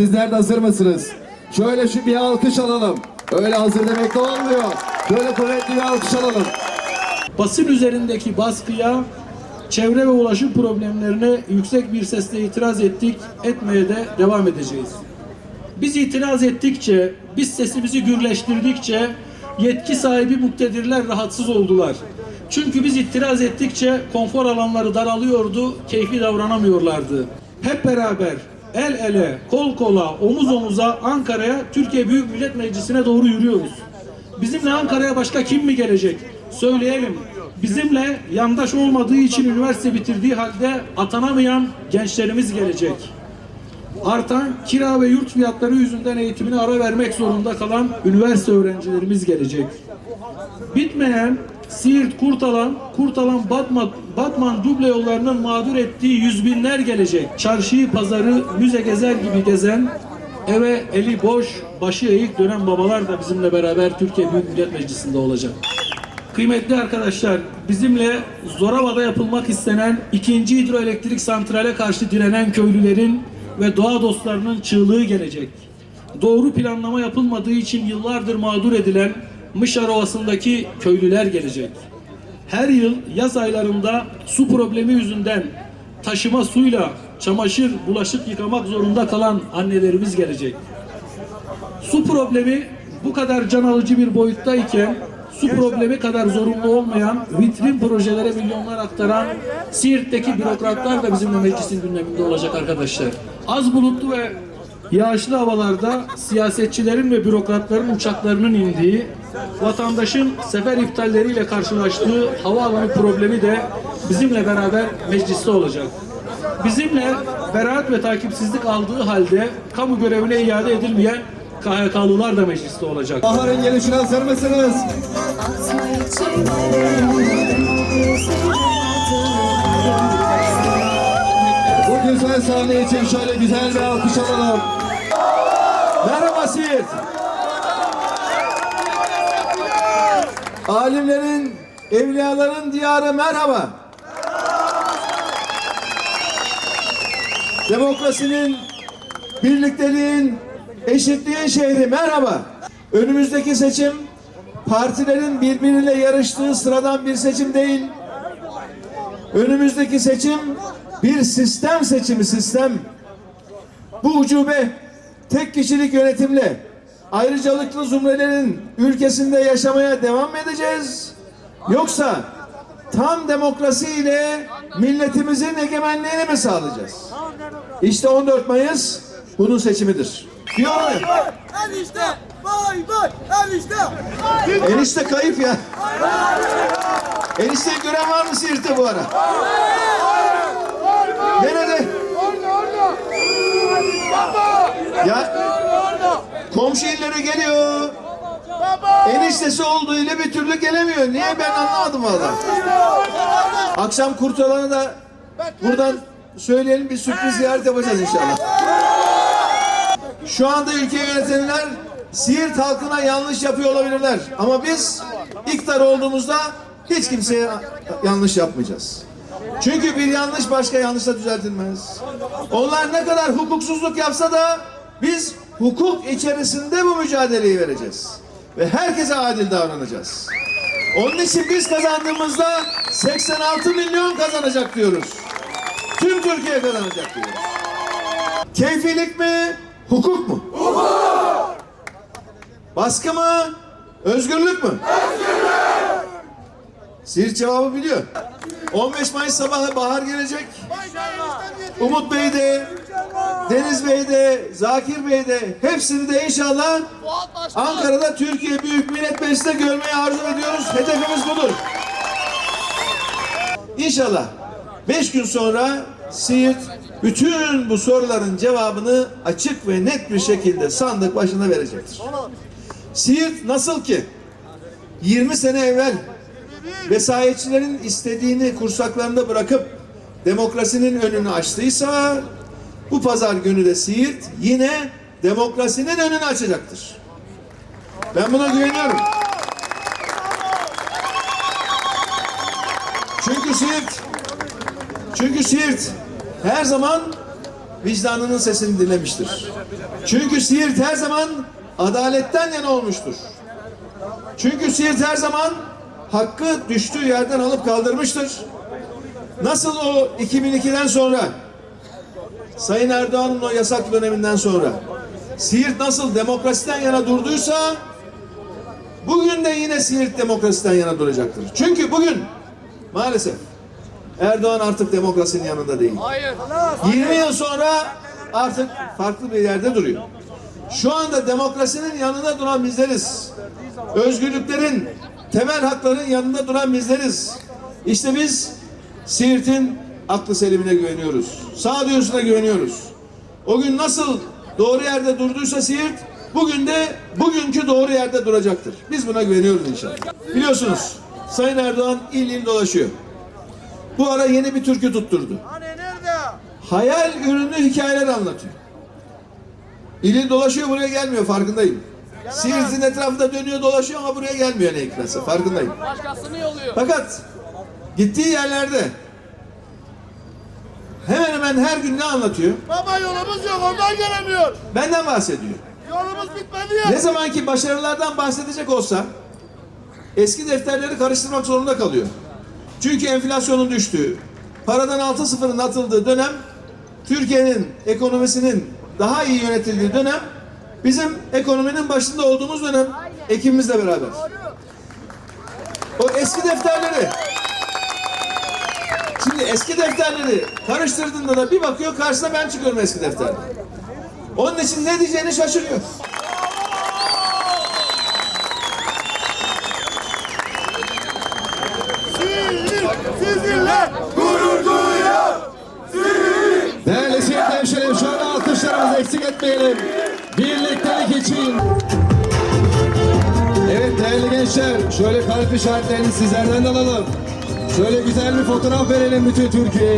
Sizler de hazır mısınız? Şöyle şu bir alkış alalım. Öyle hazır demek de olmuyor. Şöyle kuvvetli bir alkış alalım. basın üzerindeki baskıya, çevre ve ulaşım problemlerine yüksek bir sesle itiraz ettik, etmeye de devam edeceğiz. Biz itiraz ettikçe, biz sesimizi gürleştirdikçe yetki sahibi muktedirler rahatsız oldular. Çünkü biz itiraz ettikçe konfor alanları daralıyordu, keyfi davranamıyorlardı. Hep beraber el ele, kol kola, omuz omuza Ankara'ya Türkiye Büyük Millet Meclisi'ne doğru yürüyoruz. Bizimle Ankara'ya başka kim mi gelecek? Söyleyelim. Bizimle yandaş olmadığı için üniversite bitirdiği halde atanamayan gençlerimiz gelecek. Artan kira ve yurt fiyatları yüzünden eğitimine ara vermek zorunda kalan üniversite öğrencilerimiz gelecek. Bitmeyen Siirt, Kurtalan, Kurtalan, Batman, Batman duble yollarının mağdur ettiği yüz binler gelecek. Çarşıyı, pazarı, müze gezer gibi gezen, eve eli boş, başı eğik dönen babalar da bizimle beraber Türkiye Büyük Millet Meclisi'nde olacak. Kıymetli arkadaşlar, bizimle Zorava'da yapılmak istenen ikinci hidroelektrik santrale karşı direnen köylülerin ve doğa dostlarının çığlığı gelecek. Doğru planlama yapılmadığı için yıllardır mağdur edilen Mışar Ovası'ndaki köylüler gelecek. Her yıl yaz aylarında su problemi yüzünden taşıma suyla çamaşır, bulaşık yıkamak zorunda kalan annelerimiz gelecek. Su problemi bu kadar can alıcı bir boyuttayken su problemi kadar zorunlu olmayan vitrin projelere milyonlar aktaran Siirt'teki bürokratlar da bizimle meclisin gündeminde olacak arkadaşlar. Az bulutlu ve yağışlı havalarda siyasetçilerin ve bürokratların uçaklarının indiği, vatandaşın sefer iptalleriyle karşılaştığı havaalanı problemi de bizimle beraber mecliste olacak. Bizimle beraat ve takipsizlik aldığı halde kamu görevine iade edilmeyen KHK'lılar da mecliste olacak. Bahar'ın gelişine hazır mısınız? Atma içime Bu güzel sahne için şöyle güzel bir alkış alalım. Merhaba Siirt. Alimlerin, evliyaların diyarı merhaba. Demokrasinin, birlikteliğin, eşitliğin şehri merhaba. Önümüzdeki seçim partilerin birbiriyle yarıştığı sıradan bir seçim değil. Önümüzdeki seçim bir sistem seçimi sistem. Bu ucube tek kişilik yönetimle ayrıcalıklı zümrelerin ülkesinde yaşamaya devam mı edeceğiz? Yoksa tam demokrasi ile milletimizin egemenliğini mi sağlayacağız? İşte 14 Mayıs bunun seçimidir. Diyorum Enişte! Vay vay! Enişte! enişte kayıp ya. Enişteyi gören var mı Siirt'te bu ara? Nerede? Ya komşu illere geliyor. Eniştesi olduğu ile bir türlü gelemiyor. Niye ben anlamadım valla. Akşam kurtalanı da buradan söyleyelim bir sürpriz ziyaret yapacağız inşallah. Şu anda ülke yönetenler Siirt halkına yanlış yapıyor olabilirler. Ama biz iktidar olduğumuzda hiç kimseye yanlış yapmayacağız. Çünkü bir yanlış başka yanlışla düzeltilmez. Onlar ne kadar hukuksuzluk yapsa da biz hukuk içerisinde bu mücadeleyi vereceğiz. Ve herkese adil davranacağız. Onun için biz kazandığımızda 86 milyon kazanacak diyoruz. Tüm Türkiye kazanacak diyoruz. Keyfilik mi? Hukuk mu? Hukuk! Baskı mı? Özgürlük mü? Özgürlük! Siirt cevabı biliyor. 15 Mayıs sabahı bahar gelecek. Umut Bey de, Deniz Bey de, Zakir Bey de hepsini de inşallah Ankara'da Türkiye Büyük Millet Meclisi'nde görmeyi arzu ediyoruz. Hedefimiz budur. İnşallah 5 gün sonra Siirt bütün bu soruların cevabını açık ve net bir şekilde sandık başına verecektir. Siirt nasıl ki 20 sene evvel vesayetçilerin istediğini kursaklarında bırakıp demokrasinin önünü açtıysa bu pazar günü de Siirt yine demokrasinin önünü açacaktır. Ben buna güveniyorum. Çünkü Siirt çünkü Siirt her zaman vicdanının sesini dinlemiştir. Çünkü Siirt her zaman adaletten yana olmuştur. Çünkü Siirt her zaman hakkı düştüğü yerden alıp kaldırmıştır. Nasıl o 2002'den sonra Sayın Erdoğan'ın o yasak döneminden sonra Siirt nasıl demokrasiden yana durduysa bugün de yine Siirt demokrasiden yana duracaktır. Çünkü bugün maalesef Erdoğan artık demokrasinin yanında değil. Hayır. 20 yıl sonra artık farklı bir yerde duruyor. Şu anda demokrasinin yanında duran bizleriz. Özgürlüklerin, temel hakların yanında duran bizleriz. İşte biz Siirt'in aklı selimine güveniyoruz. Sağduyusuna güveniyoruz. O gün nasıl doğru yerde durduysa Siirt, bugün de bugünkü doğru yerde duracaktır. Biz buna güveniyoruz inşallah. Biliyorsunuz Sayın Erdoğan il il dolaşıyor. Bu ara yeni bir türkü tutturdu hayal ürünlü hikayeler anlatıyor. İli dolaşıyor buraya gelmiyor farkındayım. Siirt'in etrafında dönüyor dolaşıyor ama buraya gelmiyor ne hikmetse farkındayım. Başkasını yolluyor. Fakat gittiği yerlerde hemen hemen her gün ne anlatıyor? Baba yolumuz yok ondan gelemiyor. Benden bahsediyor. Yolumuz bitmedi ya. Ne zaman ki başarılardan bahsedecek olsa eski defterleri karıştırmak zorunda kalıyor. Çünkü enflasyonun düştüğü, paradan altı sıfırın atıldığı dönem Türkiye'nin ekonomisinin daha iyi yönetildiği dönem bizim ekonominin başında olduğumuz dönem ekibimizle beraber. O eski defterleri Şimdi eski defterleri karıştırdığında da bir bakıyor karşısına ben çıkıyorum eski defterde. Onun için ne diyeceğini şaşırıyor. Sizinle gurur duyuyor. Değerli Siirt hemşehrim şöyle alkışlarımızı eksik etmeyelim. Birliktelik için. Evet değerli gençler şöyle kalp işaretlerini sizlerden de alalım. Şöyle güzel bir fotoğraf verelim bütün Türkiye'ye.